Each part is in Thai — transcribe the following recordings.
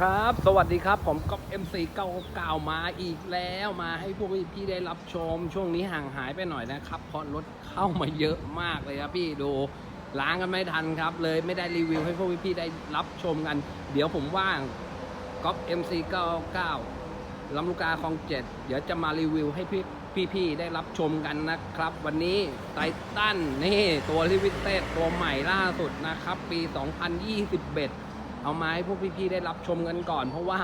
ครับ สวัสดีครับ ผมก๊อฟ MC 99มาอีกแล้วมาให้พวกพี่ๆได้รับชม ช่วงนี้ห่างหายไปหน่อยนะครับเพราะรถเข้ามาเยอะมากเลยครับพี่ดูล้างกันไม่ทันครับ เลยไม่ได้รีวิวให้พวกพี่ๆได้รับชมกัน เดี๋ยวผมว่างก๊อฟ MC 99ลำลูกกาคลองเจ็ดเดี๋ยวจะมารีวิวให้พี่พี่ๆได้รับชมกันนะครับ วันนี้ไททันนี่ตัวลิวิเต็ดตัวใหม่ล่าสุดนะครับ ปี 2021 เอามาให้พวกพี่ๆได้รับชมกันก่อน เพราะว่า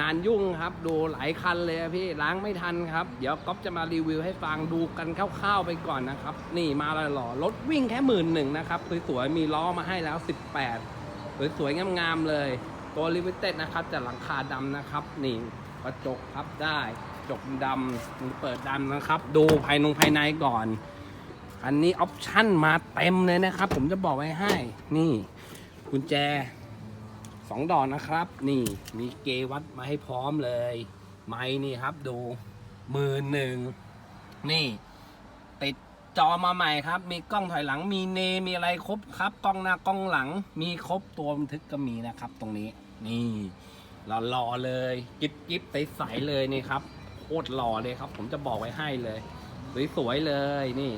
งานยุ่งครับ ดูหลายคันเลยพี่ล้างไม่ทันครับ เดี๋ยวก๊อฟจะมารีวิวให้ฟังดูกันคร่าวๆไปก่อนนะครับ นี่มาลหล่อรถวิ่งแค่หมื่นหนึ่งนะครับสวยๆมีล้อมาให้แล้ว 18สวยๆงามๆเลยตัวลิมิเต็ดนะครับจะหลังคาดำนะครับ นี่กระจกพับได้กระจกดำมันเปิดดำนะครับ ดูภายนงภายในก่อน อันนี้ออปชั่นมาเต็มเลยนะครับ ผมจะบอกไว้ให้ นี่กุญแจ สองดอกนะครับ นี่มีเกวัดมาให้พร้อมเลย ไม้นี่ครับดูมือหนึ่งนี่ ติดจอมาใหม่ครับ มีกล้องถอยหลังมีเนมีอะไรครบครับกล้องหน้ากล้องหลัง มีครบตัวบันทึกก็มีนะครับ ตรงนี้ นี่หล่อๆเลยกิ๊บกิ๊บใสๆเลยนี่ครับโคตรหล่อเลยครับ ผมจะบอกไว้ให้เลย สวยๆเลยนี่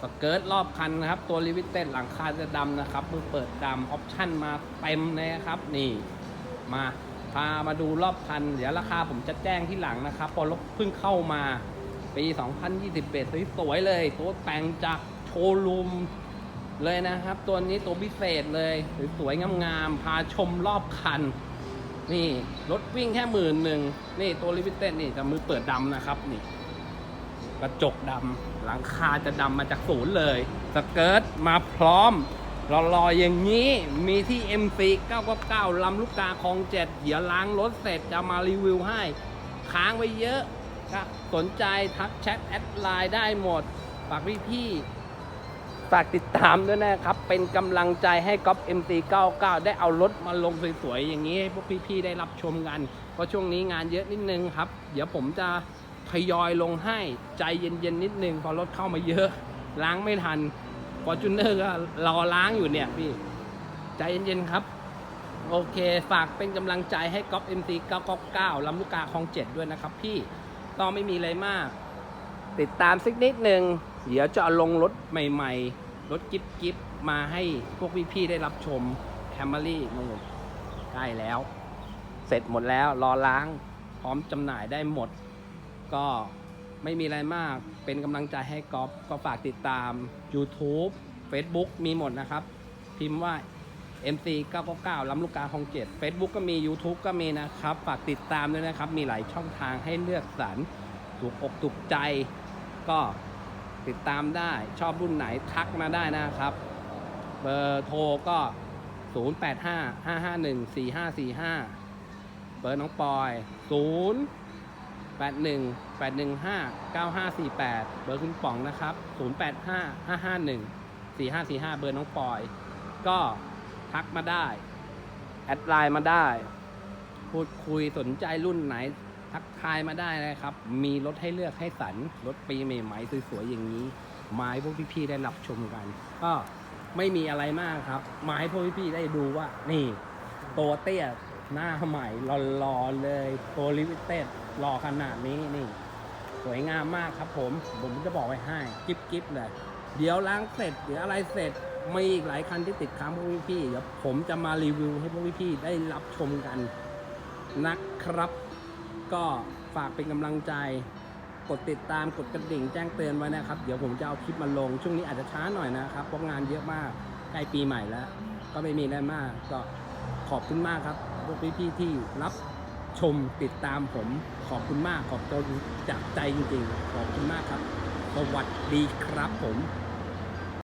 สเกิร์ตรอบคันนะครับ ตัวลิมิเต็ดหลังคาจะดำนะครับมือเปิดดำออปชั่นมาเต็มเลยนะครับนี่มาพามาดูรอบคัน เดี๋ยวราคาผมจะแจ้งที่หลังนะครับพอรถเพิ่งเข้ามาปี 2021สวยๆเลยตัวแต่งจากโชว์รูมเลยนะครับ ตัวนี้ตัวพิเศษเลยสวยๆงามๆพาชมรอบคัน นี่รถวิ่งแค่หมื่นหนึ่งนี่ตัวลิมิเต็ดนี่จะมือเปิดดำนะครับนี่ กระจกดำหลังคาจะดำมาจากศูนย์เลย สเกิร์ตมาพร้อมรอๆอย่างนี้มีที่ MC 999ลำลูกกาคลองเจ็ดเดี๋ยวล้างรถเสร็จจะมารีวิวให้ ค้างไว้เยอะก็สนใจทักแชทแอดไลน์ได้หมด ฝากพี่ๆฝากติดตามด้วยนะครับ เป็นกำลังใจให้ก๊อฟ MC 99 ได้เอารถมาลงสวยๆ อย่างนี้ให้พวกพี่ๆ ได้รับชมกัน เพราะช่วงนี้งานเยอะนิดนึงครับ เดี๋ยวผมจะ ทยอยลงให้ใจเย็นๆนิดนึงพอรถเข้ามาเยอะ ล้างไม่ทันฟอร์จูเนอร์ก็รอล้างอยู่เนี่ยพี่ใจเย็นๆครับ โอเคฝากเป็นกำลังใจให้ก๊อฟ MC 999ลำลูกกาคลองเจ็ดด้วยนะครับพี่ต้องไม่มีอะไรมาก ติดตามสักนิดนึง เดี๋ยวจะเอาลงรถใหม่ๆ รถกิฟกิฟมาให้พวกพี่ๆได้รับชมแคมเมรี่นู่นใกล้แล้ว เสร็จหมดแล้วรอล้าง พร้อมจำหน่ายได้หมด ก็ไม่มีอะไรมากเป็นกำลังใจให้ก๊อฟก็ฝากติดตาม YouTube Facebook มีหมดนะครับ พิมพ์ว่า MC 999ล้ำลูกกาคลองเจ็ด Facebook ก็มี YouTube ก็มีนะครับ ฝากติดตามด้วยนะครับ มีหลายช่องทางให้เลือกสรรถูกอกถูกใจ ก็ติดตามได้ชอบรุ่นไหนทักมาได้นะครับ เบอร์โทรก็ 085 551 4545 เบอร์น้องปอย 0 8 1 8 1 5 9 5 4 8 เบอร์คุณป๋องนะครับ 0 8 5 5 5 1 4 5 4 5 เบอร์น้องปอย ก็ทักมาได้ แอดไลน์มาได้ พูดคุยสนใจรุ่นไหน ทักทายมาได้นะครับ มีรถให้เลือกให้สรรรถปีใหม่ๆสวยๆอย่างนี้ มาให้พวกพี่ๆได้รับชมกัน ก็ไม่มีอะไรมากครับ มาให้พวกพี่ๆได้ดูว่า นี่ ตัวเตี้ยหน้าใหม่หล่อๆเลย ตัวลิมิเต็ด หล่อขนาดนี้นี่ สวยงามมากครับผม ผมจะบอกไว้ให้กิ๊บกิ๊บเลย เดี๋ยวล้างเสร็จเดี๋ยวอะไรเสร็จมีอีกหลายคันที่ติดค้างพวกพี่ๆเดี๋ยวผมจะมารีวิวให้พวกพี่ๆได้รับชมกันนะครับ ก็ฝากเป็นกำลังใจ กดติดตามกดกระดิ่งแจ้งเตือนไว้นะครับ เดี๋ยวผมจะเอาคลิปมาลง ช่วงนี้อาจจะช้าหน่อยนะครับ เพราะงานเยอะมากใกล้ปีใหม่แล้ว ก็ไม่มีอะไรมาก ก็ขอบคุณมากครับพวกพี่ๆที่รับ ชมติดตามผมขอบคุณมากขอบใจจากใจจริงๆ ขอบคุณมากครับ สวัสดีครับผม